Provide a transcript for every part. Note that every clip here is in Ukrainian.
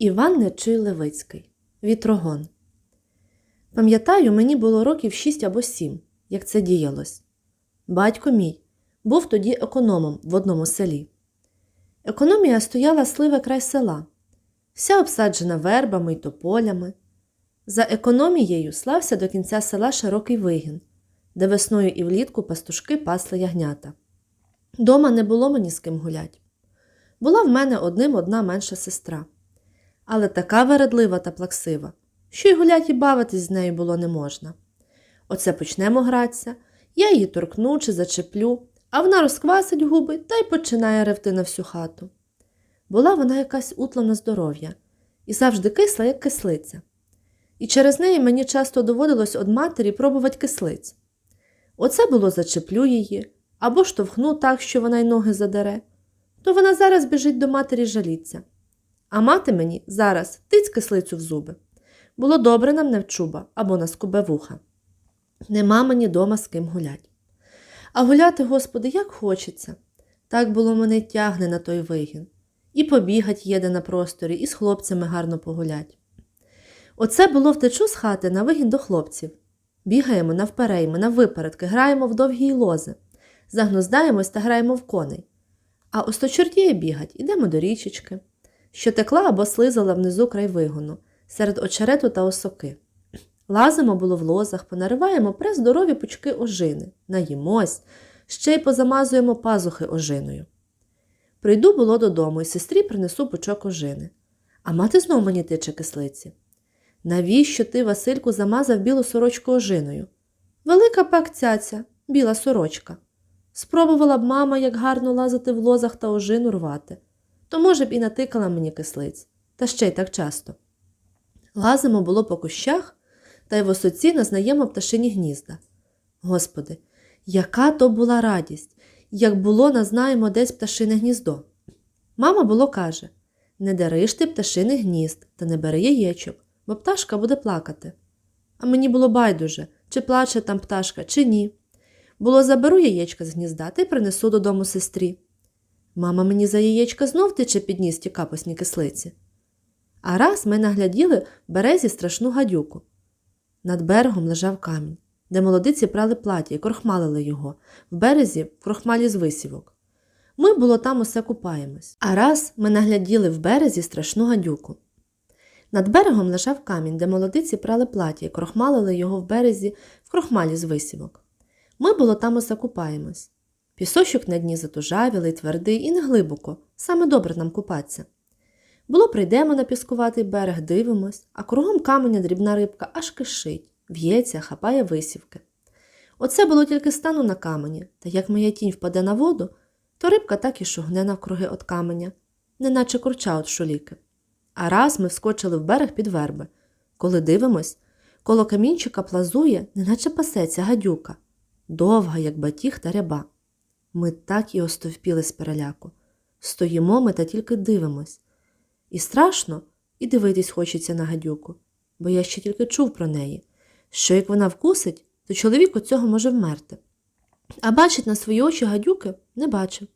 Іван Нечуй Левицький. Вітрогон. Пам'ятаю, мені було років шість або сім, як це діялось. Батько мій був тоді економом в одному селі. Економія стояла сливе край села, вся обсаджена вербами й тополями. За економією слався до кінця села широкий вигін, де весною і влітку пастушки пасли ягнята. Дома не було мені з ким гулять. Була в мене одним одна менша сестра але така вередлива та плаксива, що й гулять і бавитись з нею було не можна. Оце почнемо гратися, я її торкну чи зачеплю, а вона розквасить губи та й починає ревти на всю хату. Була вона якась утла на здоров'я і завжди кисла, як кислиця. І через неї мені часто доводилось од матері пробувати кислиць. Оце було зачеплю її або штовхну так, що вона й ноги задере, то вона зараз біжить до матері жаліться. А мати мені зараз тиць кислицю в зуби. Було добре нам не в чуба або на скубе вуха. Нема мені дома з ким гулять. А гуляти, господи, як хочеться. Так було мене тягне на той вигін. І побігать їде на просторі, і з хлопцями гарно погулять. Оце було втечу з хати на вигін до хлопців. Бігаємо навперейми, наввипередки, граємо в довгі лози, загнуздаємось та граємо в коней. А ось то чортіє бігать, ідемо до річечки що текла або слизала внизу край вигону, серед очерету та осоки. Лазимо було в лозах, понариваємо прездорові пучки ожини, наїмось, ще й позамазуємо пазухи ожиною. Прийду було додому і сестрі принесу пучок ожини. А мати знов мені тиче кислиці. Навіщо ти, Васильку, замазав білу сорочку ожиною? Велика пак цяця, біла сорочка. Спробувала б мама, як гарно лазити в лозах та ожину рвати то, може б, і натикала мені кислиць, та ще й так часто. Лазимо було по кущах, та й в осоці назнаємо пташині гнізда. Господи, яка то була радість, як було назнаємо десь пташине гніздо. Мама було каже не дариш ти пташини гнізд та не бери яєчок, бо пташка буде плакати. А мені було байдуже, чи плаче там пташка, чи ні. Було заберу яєчка з гнізда та й принесу додому сестрі. Мама мені за яєчка знов тече підніс ті капосні кислиці. А раз ми нагляділи в березі страшну гадюку. Над берегом лежав камінь, де молодиці прали плаття і крохмалили його, в березі в крохмалі з висівок. Ми, було, там усе купаємось. А раз ми нагляділи в березі страшну гадюку. Над берегом лежав камінь, де молодиці прали плаття і крохмалили його в березі в крохмалі з висівок. Ми, було, там усе купаємось. Пісочок на дні затужавілий, твердий і не глибоко, саме добре нам купатися. Було, прийдемо на піскуватий берег, дивимось, а кругом каменя дрібна рибка аж кишить, в'ється, хапає висівки. Оце було тільки стану на камені, та як моя тінь впаде на воду, то рибка так і шугне навкруги от каменя, неначе курча от шуліки. А раз ми вскочили в берег під верби. Коли дивимось, коло камінчика плазує, неначе пасеться гадюка, довга, як батіг та ряба. Ми так і остовпіли з переляку. Стоїмо ми та тільки дивимось. І страшно, і дивитись хочеться на гадюку, бо я ще тільки чув про неї, що як вона вкусить, то чоловік у цього може вмерти. А бачить на свої очі гадюки не бачив.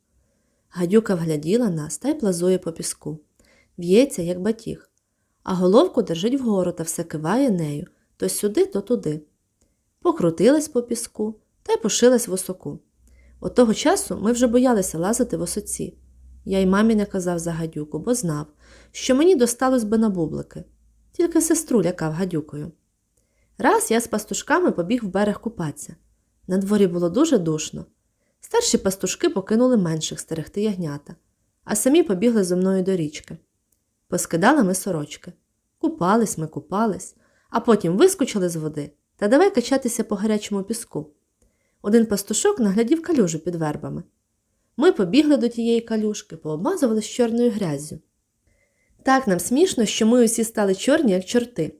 Гадюка вгляділа нас та й плазує по піску, в'ється, як батіг, а головку держить вгору та все киває нею то сюди, то туди. Покрутилась по піску та й пошилась в осоку. От того часу ми вже боялися лазити в осоці. Я й мамі не казав за гадюку, бо знав, що мені досталось би на бублики. Тільки сестру лякав гадюкою. Раз я з пастушками побіг в берег купатися. На дворі було дуже душно. Старші пастушки покинули менших стерегти ягнята, а самі побігли зо мною до річки. Поскидали ми сорочки. Купались ми, купались, а потім вискочили з води та давай качатися по гарячому піску. Один пастушок наглядів калюжу під вербами. Ми побігли до тієї калюшки, пообмазувались чорною гряззю. Так нам смішно, що ми усі стали чорні, як чорти.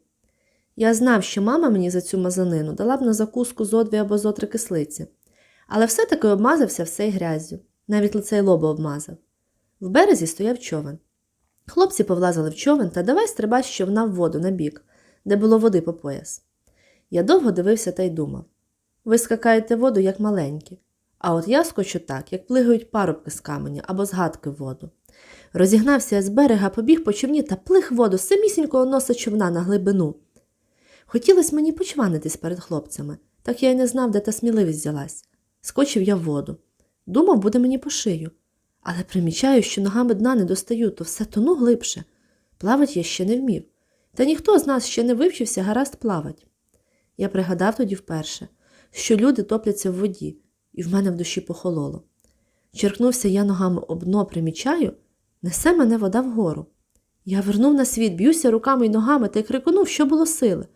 Я знав, що мама мені за цю мазанину дала б на закуску зо дві або зо три кислиці, але все-таки обмазався всей гряззю, навіть лице й лоба обмазав. В березі стояв човен. Хлопці повлазили в човен та давай стрибай з човна в воду на бік, де було води по пояс. Я довго дивився та й думав. Ви скакаєте воду, як маленькі, А от я скочу так, як плигають парубки з каменя або з гадки в воду. Розігнався я з берега, побіг по човні та плих воду з самісінького носа човна на глибину. Хотілося мені почванитись перед хлопцями, так я й не знав, де та сміливість взялась. Скочив я в воду. Думав, буде мені по шию. Але примічаю, що ногами дна не достаю, то все тону глибше. Плавать я ще не вмів. Та ніхто з нас ще не вивчився гаразд плавать. Я пригадав тоді вперше, що люди топляться в воді, і в мене в душі похололо. Черкнувся я ногами об дно, примічаю, несе мене вода вгору. Я вернув на світ, б'юся руками й ногами та й криконув, що було сили.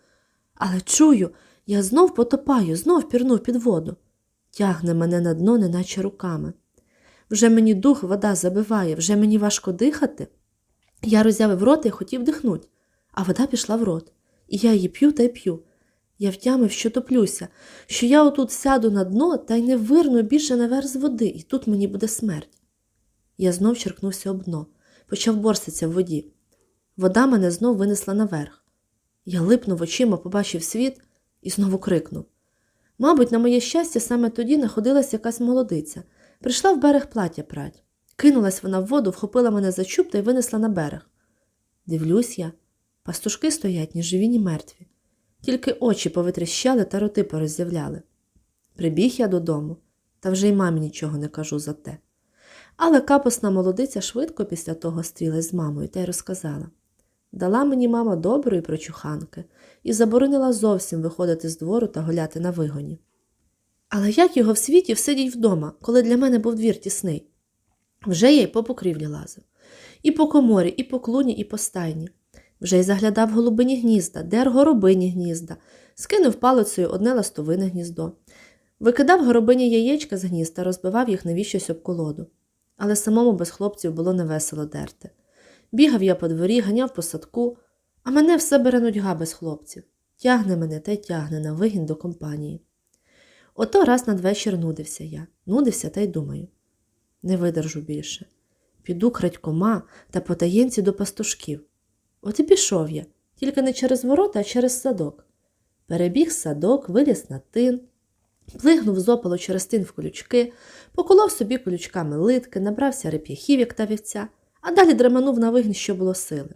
Але чую, я знов потопаю, знов пірнув під воду. Тягне мене на дно, неначе руками. Вже мені дух вода забиває, вже мені важко дихати. Я роззявив рота і хотів дихнуть, а вода пішла в рот. І я її п'ю та й п'ю. Я втямив, що топлюся, що я отут сяду на дно та й не вирну більше наверх з води, і тут мені буде смерть. Я знов черкнувся об дно, почав борситися в воді. Вода мене знов винесла наверх. Я липнув очима, побачив світ і знову крикнув. Мабуть, на моє щастя, саме тоді находилась якась молодиця. Прийшла в берег плаття прать. Кинулась вона в воду, вхопила мене за чуб та й винесла на берег. Дивлюсь я, пастушки стоять ні живі, ні мертві. Тільки очі повитріщали та роти пороззявляли. Прибіг я додому, та вже й мамі нічого не кажу за те. Але капосна молодиця швидко після того стрілась з мамою та й розказала. Дала мені мама доброї прочуханки і заборонила зовсім виходити з двору та гуляти на вигоні. Але як його в світі всидіть вдома, коли для мене був двір тісний? Вже я й по покрівлі лазив. І по коморі, і по клуні, і по стайні. Вже й заглядав голубині гнізда, дер горобині гнізда, скинув палицею одне ластовине гніздо, викидав горобині яєчка з гнізда, розбивав їх навіщось об колоду. Але самому без хлопців було невесело дерти. Бігав я по дворі, ганяв по садку, а мене все бере нудьга без хлопців. Тягне мене та й тягне на вигін до компанії. Ото раз надвечір нудився я, нудився та й думаю. Не видержу більше. Піду крадькома та потаєнці до пастушків. От і пішов я, тільки не через ворота, а через садок. Перебіг садок, виліз на тин, плигнув з опалу через тин в колючки, поколов собі колючками литки, набрався реп'яхів, як та вівця, а далі дреманув на вигін, що було сили.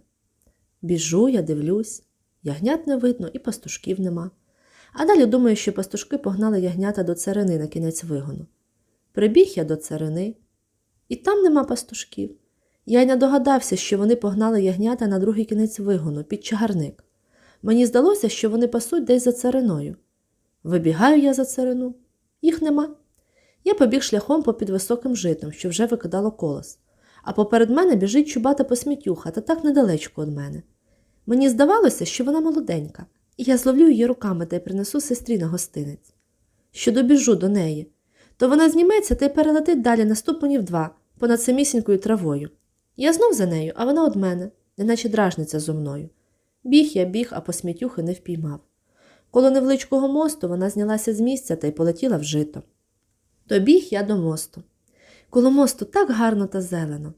Біжу, я дивлюсь, ягнят не видно і пастушків нема. А далі думаю, що пастушки погнали ягнята до царини на кінець вигону. Прибіг я до царини, і там нема пастушків. Я й не догадався, що вони погнали ягнята на другий кінець вигону під чагарник. Мені здалося, що вони пасуть десь за цариною. Вибігаю я за царину, їх нема. Я побіг шляхом попід високим житом, що вже викидало колос, а поперед мене біжить чубата посмітюха та так недалечко від мене. Мені здавалося, що вона молоденька, і я зловлю її руками та й принесу сестрі на гостинець. Що добіжу до неї, то вона зніметься та й перелетить далі на ступенів два понад самісінькою травою. Я знов за нею, а вона од мене, неначе дражниця зо мною. Біг я біг, а посмітюхи не впіймав. Коло невеличкого мосту вона знялася з місця та й полетіла в жито. То біг я до мосту. Коло мосту так гарно та зелено.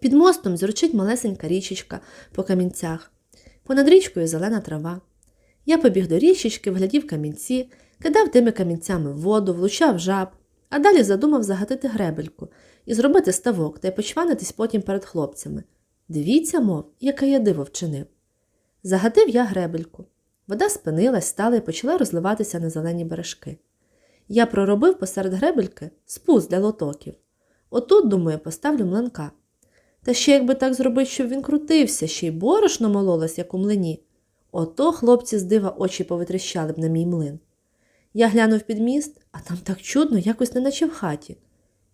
Під мостом зручить малесенька річечка по камінцях, понад річкою зелена трава. Я побіг до річечки, вглядів камінці, кидав тими камінцями воду, влучав жаб, а далі задумав загатити гребельку і зробити ставок та й почванитись потім перед хлопцями. Дивіться, мов, яке я диво вчинив. Загатив я гребельку. Вода спинилась, стала і почала розливатися на зелені бережки. Я проробив посеред гребельки спуск для лотоків. Отут, думаю, поставлю млинка. Та ще якби так зробити, щоб він крутився, ще й борошно мололось, як у млині. Ото хлопці з дива очі повитріщали б на мій млин. Я глянув під міст, а там так чудно, якось неначе в хаті.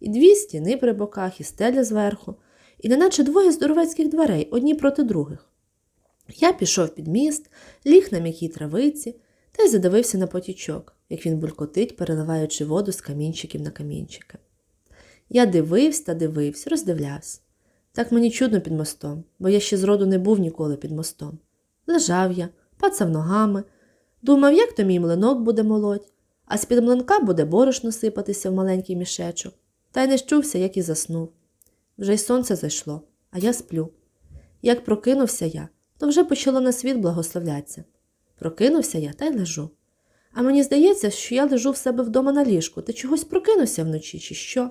І дві стіни при боках, і стеля зверху, і неначе двоє здоровецьких дверей, одні проти других. Я пішов під міст, ліг на м'якій травиці та й задивився на потічок, як він булькотить, переливаючи воду з камінчиків на камінчики. Я дивився та дивився, роздивлявся. Так мені чудно під мостом, бо я ще зроду не був ніколи під мостом. Лежав я, пацав ногами, думав, як то мій млинок буде молоть, а з-під млинка буде борошно сипатися в маленький мішечок, та й не щувся, як і заснув. Вже й сонце зайшло, а я сплю. Як прокинувся я, то вже почало на світ благословлятися. Прокинувся я та й лежу. А мені здається, що я лежу в себе вдома на ліжку та чогось прокинувся вночі, чи що.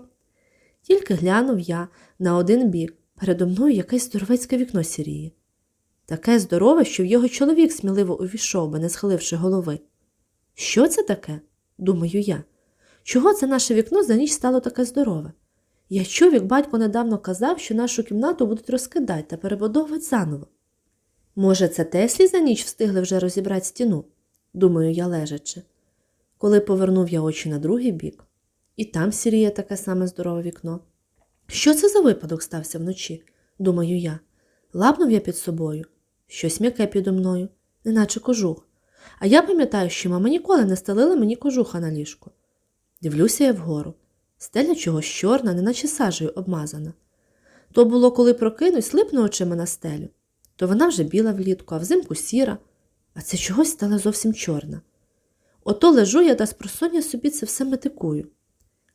Тільки глянув я на один бік, передо мною якесь здоровецьке вікно сіріє. Таке здорове, що в його чоловік сміливо увійшов би, не схиливши голови. Що це таке? думаю я. Чого це наше вікно за ніч стало таке здорове? Я чув, як батько недавно казав, що нашу кімнату будуть розкидати та перебудовувати заново. Може, це Теслі за ніч встигли вже розібрати стіну, думаю я лежачи. Коли повернув я очі на другий бік, і там сіріє таке саме здорове вікно. Що це за випадок стався вночі? думаю я. Лапнув я під собою, щось м'яке підо мною, неначе кожух. А я пам'ятаю, що мама ніколи не стелила мені кожуха на ліжку. Дивлюся я вгору. Стеля чогось чорна, неначе сажею обмазана. То було, коли прокинусь, липну очима на стелю, то вона вже біла влітку, а взимку сіра, а це чогось стала зовсім чорна. Ото лежу я та спросоння собі це все метикую.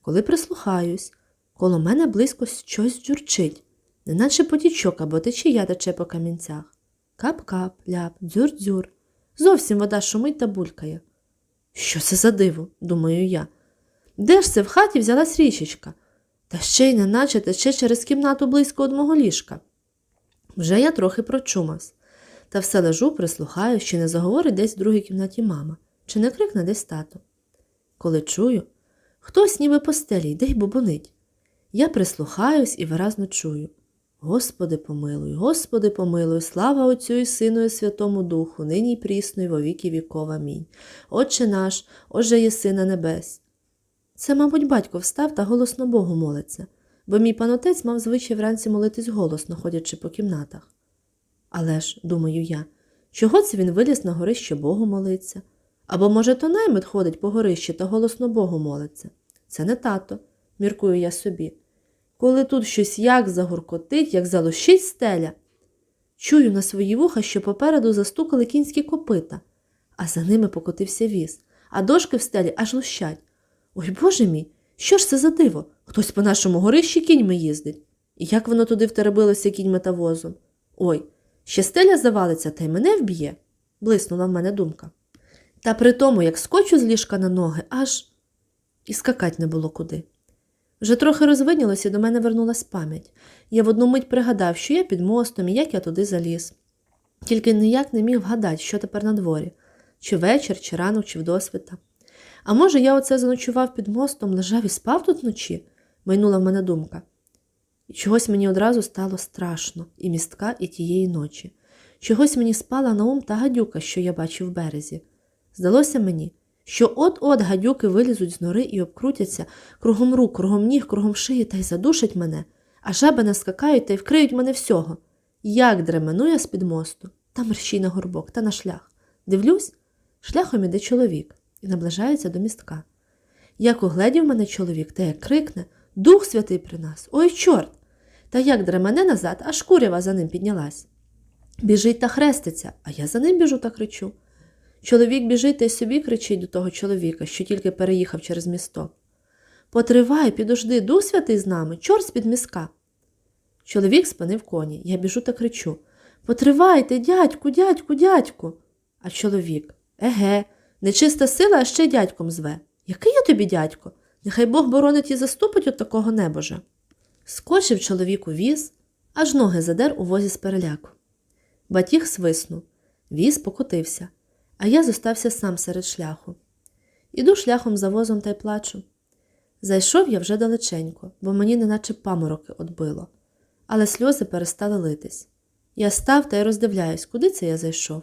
Коли прислухаюсь, коло мене близько щось дзюрчить, неначе потічок або течія тече по камінцях. Кап-кап, ляп, дзюр-дзюр. Зовсім вода шумить та булькає. Що це за диво, думаю я. Де ж це в хаті взялась річечка? Та ще й неначе тече через кімнату близько од мого ліжка. Вже я трохи прочумався, та все лежу, прислухаю, чи не заговорить десь в другій кімнаті мама, чи не крикне десь тато. Коли чую, хтось ніби по стелі йде й бубонить. Я прислухаюсь і виразно чую. Господи помилуй, Господи помилуй, слава Отцю і Сину і Святому Духу, нині й прісно, і во віки. Амінь. Отче наш, Оже єси на небес. Це, мабуть, батько встав та голосно Богу молиться, бо мій панотець мав звичай вранці молитись голосно, ходячи по кімнатах. Але ж, думаю я, чого це він виліз на горище Богу молиться? Або, може, то наймит ходить по горищі та голосно Богу молиться. Це не тато, міркую я собі. Коли тут щось як загуркотить, як залощить стеля. Чую на свої вуха, що попереду застукали кінські копита, а за ними покотився віз, а дошки в стелі аж лущать. Ой боже мій, що ж це за диво? Хтось по нашому горищі кіньми їздить. І як воно туди втеребилося кіньми та возом? Ой, ще стеля завалиться, та й мене вб'є, блиснула в мене думка. Та при тому, як скочу з ліжка на ноги, аж і скакать не було куди. Вже трохи розвиднілося, і до мене вернулась пам'ять. Я в одну мить пригадав, що я під мостом і як я туди заліз. Тільки ніяк не міг вгадати, що тепер на дворі. чи вечір, чи ранок, чи вдосвіта. А може, я оце заночував під мостом, лежав і спав тут вночі? майнула в мене думка. І чогось мені одразу стало страшно, і містка, і тієї ночі. Чогось мені спала на ум та гадюка, що я бачив в березі. Здалося мені, що от-от гадюки вилізуть з нори і обкрутяться кругом рук, кругом ніг, кругом шиї та й задушать мене, а жаби наскакають та й вкриють мене всього. Як дремену я з-під мосту, та мерщій на горбок, та на шлях. Дивлюсь, шляхом іде чоловік і наближається до містка. Як угледів мене чоловік, та як крикне Дух святий при нас, ой, чорт! Та як дремене назад, аж курява за ним піднялась. Біжить та хреститься, а я за ним біжу та кричу. Чоловік біжить та й собі кричить до того чоловіка, що тільки переїхав через місто. Потривай, підожди, дух святий з нами, чорт з-під міска. Чоловік спинив коні, я біжу та кричу Потривайте, дядьку, дядьку, дядьку. А чоловік Еге, нечиста сила, ще дядьком зве. Який я тобі дядько? Нехай Бог боронить і заступить от такого небожа. Скочив чоловік у віз, аж ноги задер у возі з переляку. Батіг свиснув, віз покотився, а я зостався сам серед шляху. Іду шляхом за возом та й плачу. Зайшов я вже далеченько, бо мені неначе памороки отбило, але сльози перестали литись. Я став та й роздивляюсь, куди це я зайшов.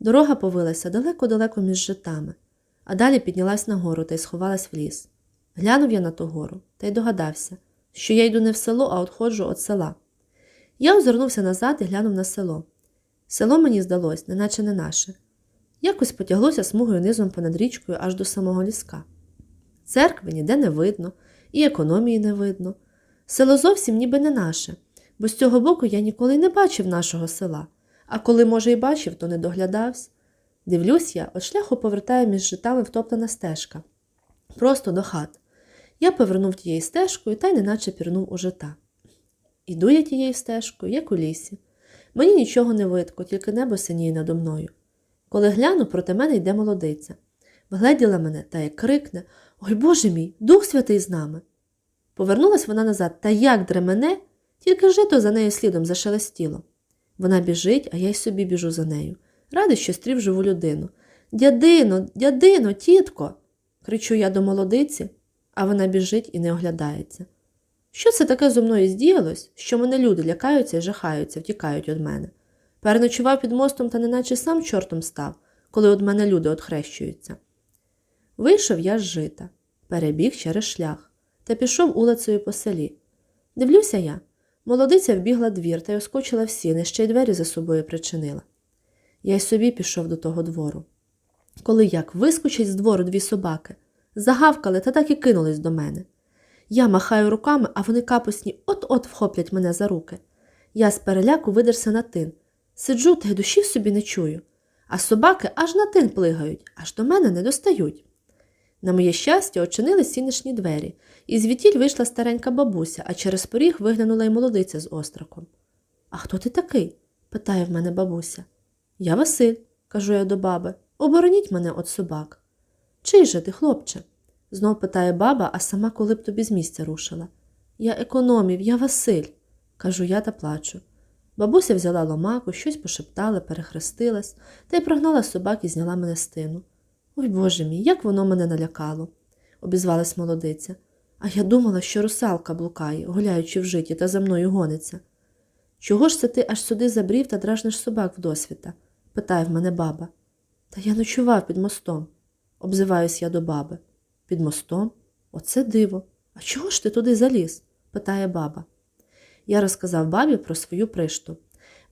Дорога повилася далеко-далеко між житами, а далі піднялась нагору та й сховалась в ліс. Глянув я на ту гору та й догадався, що я йду не в село, а отходжу від села. Я озирнувся назад і глянув на село. Село мені здалось, неначе не наше. Якось потяглося смугою низом понад річкою аж до самого ліска. Церкви ніде не видно, і економії не видно. Село зовсім ніби не наше, бо з цього боку я ніколи не бачив нашого села, а коли, може, й бачив, то не доглядався. Дивлюсь я, от шляху повертає між житами втоптана стежка. Просто до хат. Я повернув тією стежкою та й неначе пірнув у жита. Іду я тією стежкою, як у лісі. Мені нічого не видко, тільки небо синіє надо мною. Коли гляну, проти мене йде молодиця. вгледіла мене та як крикне Ой Боже мій, Дух Святий з нами. Повернулась вона назад та як дремене, тільки жито за нею слідом зашелестіло. Вона біжить, а я й собі біжу за нею. Радий, що стрів живу людину. Дядино, дядино, тітко. кричу я до молодиці, а вона біжить і не оглядається. Що це таке зо мною здіялось, що мене люди лякаються і жахаються, втікають від мене? Переночував під мостом та неначе сам чортом став, коли від мене люди отхрещуються. Вийшов я з жита, перебіг через шлях та пішов улицею по селі. Дивлюся я. Молодиця вбігла двір та й оскочила в сіни, ще й двері за собою причинила. Я й собі пішов до того двору. Коли як вискочить з двору дві собаки, загавкали та так і кинулись до мене. Я махаю руками, а вони капусні от-от вхоплять мене за руки. Я з переляку видерся на тин. Сиджу та й душі собі не чую, а собаки аж на тин плигають, аж до мене не достають. На моє щастя, очинили сінишні двері, і звідтіль вийшла старенька бабуся, а через поріг виглянула й молодиця з остраком. А хто ти такий? питає в мене бабуся. Я Василь, кажу я до баби. Обороніть мене від собак. Чий же ти, хлопче? знов питає баба, а сама коли б тобі з місця рушила. Я економів, я Василь, кажу я та плачу. Бабуся взяла ломаку, щось пошептала, перехрестилась та й прогнала собак і зняла мене з тину. Ой Боже мій, як воно мене налякало, обізвалась молодиця. А я думала, що русалка блукає, гуляючи в житті та за мною гониться. Чого ж це ти аж сюди забрів та дражниш собак вдосвіта? питає в мене баба. Та я ночував під мостом, обзиваюсь я до баби. Під мостом? Оце диво. А чого ж ти туди заліз? питає баба. Я розказав бабі про свою пришту.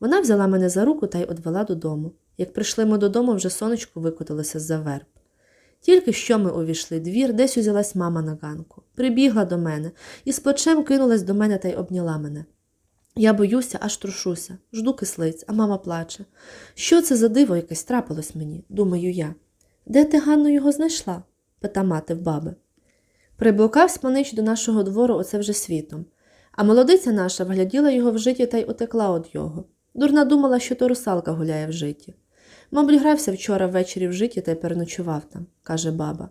Вона взяла мене за руку та й одвела додому. Як прийшли ми додому, вже сонечко викотилося з-за верб. Тільки що ми увійшли двір, десь узялась мама на ганку. Прибігла до мене і з плечем кинулась до мене та й обняла мене. Я боюся, аж трушуся, жду кислиць, а мама плаче. Що це за диво якесь трапилось мені, думаю я. Де ти Ганну його знайшла? пита мати в баби. Приблукав спанич до нашого двору оце вже світом, а молодиця наша вгляділа його в житті та й утекла од його. Дурна думала, що то русалка гуляє в житті. Мабуть, грався вчора ввечері в житті та й переночував там, каже баба.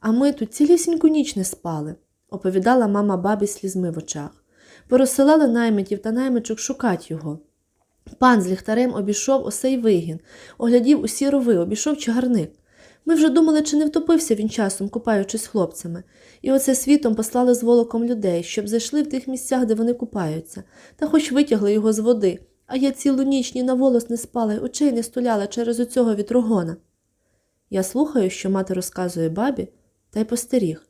А ми тут цілісіньку ніч не спали, оповідала мама бабі слізьми в очах. Порозсилали наймитів та наймичок шукать його. Пан з ліхтарем обійшов осей вигін, оглядів усі рови, обійшов чагарник. Ми вже думали, чи не втопився він часом, купаючись хлопцями, і оце світом послали з волоком людей, щоб зайшли в тих місцях, де вони купаються, та хоч витягли його з води, а я цілу ніч ні на волос не спала й очей не стуляла через оцього вітрогона. Я слухаю, що мати розказує бабі, та й постеріг,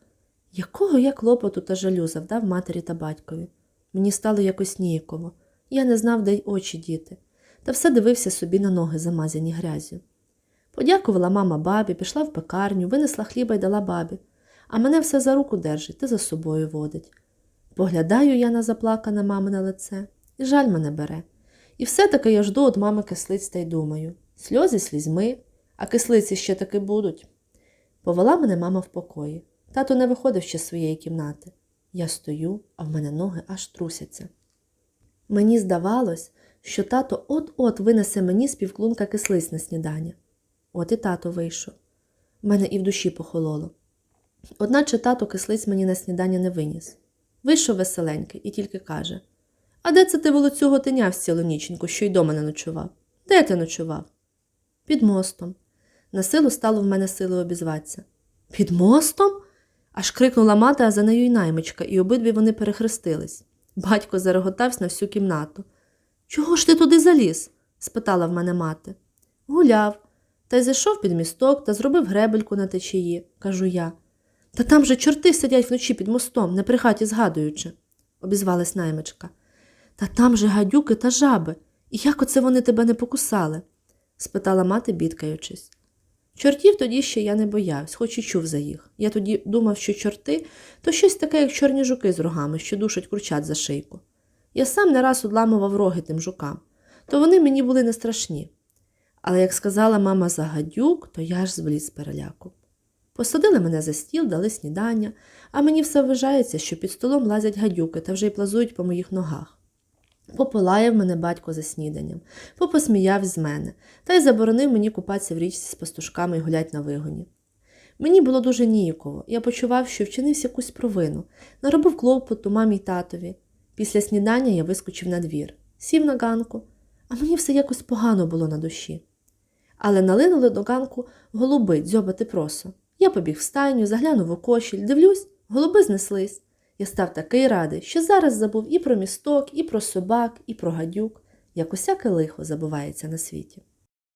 якого я клопоту та жалю завдав матері та батькові. Мені стало якось ніяково. Я не знав, де й очі діти, та все дивився собі на ноги, замазані грязю. Подякувала мама бабі, пішла в пекарню, винесла хліба й дала бабі, а мене все за руку держить та за собою водить. Поглядаю я на заплакане мамине лице, і жаль мене бере. І все-таки я жду від мами кислиць та й думаю сльози слізьми, а кислиці ще таки будуть. Повела мене мама в покої. Тато не виходив ще з своєї кімнати. Я стою, а в мене ноги аж трусяться. Мені здавалось, що тато от-от винесе мені з півклунка кислиць на снідання. От і тато вийшов. Мене і в душі похололо. Одначе тато кислиць мені на снідання не виніс. Вийшов веселенький і тільки каже А де це ти волоцюго тиняв цілу ніченьку, що й дома не ночував? Де ти ночував? Під мостом. На силу стало в мене сили обізватися. Під мостом? Аж крикнула мати, а за нею й наймичка, і обидві вони перехрестились. Батько зареготався на всю кімнату. Чого ж ти туди заліз? спитала в мене мати. Гуляв, та й зайшов під місток та зробив гребельку на течії, кажу я. Та там же чорти сидять вночі під мостом, не при хаті згадуючи, обізвалась наймичка. Та там же гадюки та жаби. І як оце вони тебе не покусали? спитала мати, бідкаючись. Чортів тоді ще я не боявся, хоч і чув за їх. Я тоді думав, що чорти то щось таке, як чорні жуки з рогами, що душать курчат за шийку. Я сам не раз одламував роги тим жукам, то вони мені були не страшні. Але як сказала мама за гадюк, то я ж збліз переляку. Посадили мене за стіл, дали снідання, а мені все вважається, що під столом лазять гадюки та вже й плазують по моїх ногах. Попилаяв мене батько за сніданням, попосміяв з мене та й заборонив мені купатися в річці з пастушками і гулять на вигоні. Мені було дуже ніяково. Я почував, що вчинився якусь провину, наробив клопоту мамі й татові. Після снідання я вискочив на двір, сів на ганку, а мені все якось погано було на душі. Але налинули до ганку голуби дзьобати просо. Я побіг в стайню, заглянув у кошіль, дивлюсь, голуби знеслись. Я став такий радий, що зараз забув і про місток, і про собак, і про гадюк, як усяке лихо забувається на світі.